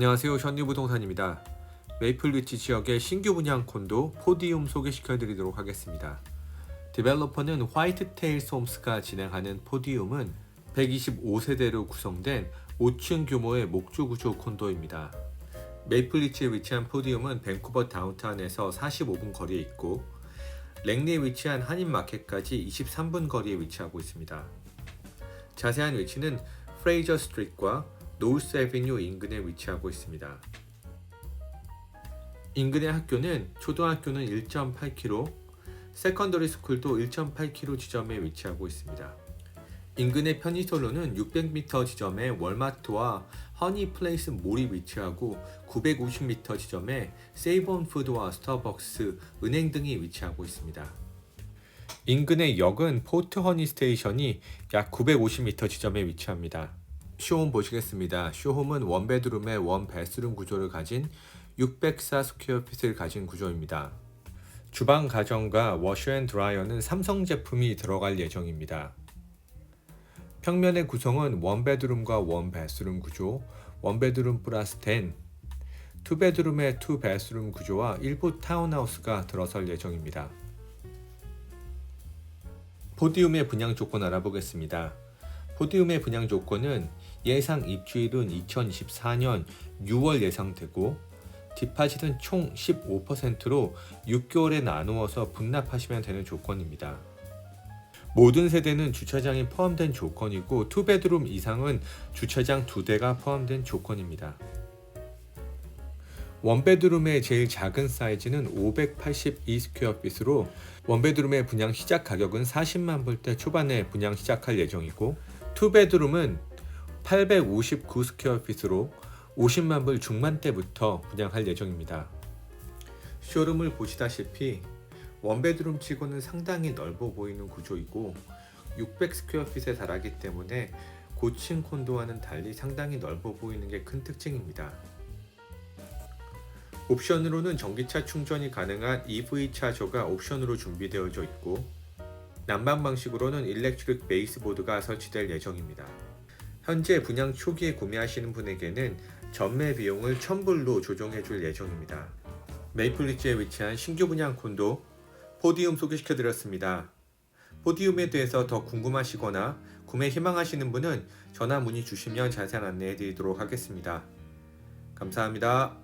안녕하세요. 현리부동산입니다. 메이플리치 지역의 신규 분양 콘도 포디움 소개시켜 드리도록 하겠습니다. 디벨로퍼는 화이트테일스 홈스가 진행하는 포디움은 125세대로 구성된 5층 규모의 목조 구조 콘도입니다. 메이플리치에 위치한 포디움은 밴쿠버 다운타운에서 45분 거리에 있고 랭리에 위치한 한인마켓까지 23분 거리에 위치하고 있습니다. 자세한 위치는 프레이저 스트리트과 노스 에비뉴 인근에 위치하고 있습니다. 인근의 학교는 초등학교는 1.8km, 세컨더리 스쿨도 1.8km 지점에 위치하고 있습니다. 인근의 편의선로는 600m 지점에 월마트와 허니 플레이스 몰이 위치하고 950m 지점에 세이본 푸드와 스타벅스, 은행 등이 위치하고 있습니다. 인근의 역은 포트 허니 스테이션이 약 950m 지점에 위치합니다. 쇼홈 보시겠습니다. 쇼홈은 원베드룸에 원 베스룸 구조를 가진 604 스퀘어핏을 가진 구조입니다. 주방 가정과 워셔앤드라이어는 삼성 제품이 들어갈 예정입니다. 평면의 구성은 원베드룸과 원베스룸 구조, 원베드룸 플러스 10, 투베드룸의 투베스룸 구조와 일부 타운하우스가 들어설 예정입니다. 포디움의 분양 조건 알아보겠습니다. 포디움의 분양 조건은 예상 입주일은 2024년 6월 예상되고 디파짓은 총 15%로 6개월에 나누어서 분납하시면 되는 조건입니다. 모든 세대는 주차장이 포함된 조건이고 투베드룸 이상은 주차장 두 대가 포함된 조건입니다. 원베드룸의 제일 작은 사이즈는 582스퀘어핏으로 원베드룸의 분양 시작 가격은 40만 불대 초반에 분양 시작할 예정이고 투베드룸은 859 스퀘어핏으로 50만 불 중반대부터 분양할 예정입니다. 쇼룸을 보시다시피 원베드룸 치고는 상당히 넓어 보이는 구조이고 600 스퀘어핏에 달하기 때문에 고층 콘도와는 달리 상당히 넓어 보이는 게 큰 특징입니다. 옵션으로는 전기차 충전이 가능한 EV 차저가 옵션으로 준비되어져 있고 난방 방식으로는 일렉트릭 베이스보드가 설치될 예정입니다. 현재 분양 초기에 구매하시는 분에게는 전매 비용을 1000불로 조정해 줄 예정입니다. 메이플리지에 위치한 신규 분양 콘도 포디움 소개시켜 드렸습니다. 포디움에 대해서 더 궁금하시거나 구매 희망하시는 분은 전화 문의 주시면 자세한 안내해 드리도록 하겠습니다. 감사합니다.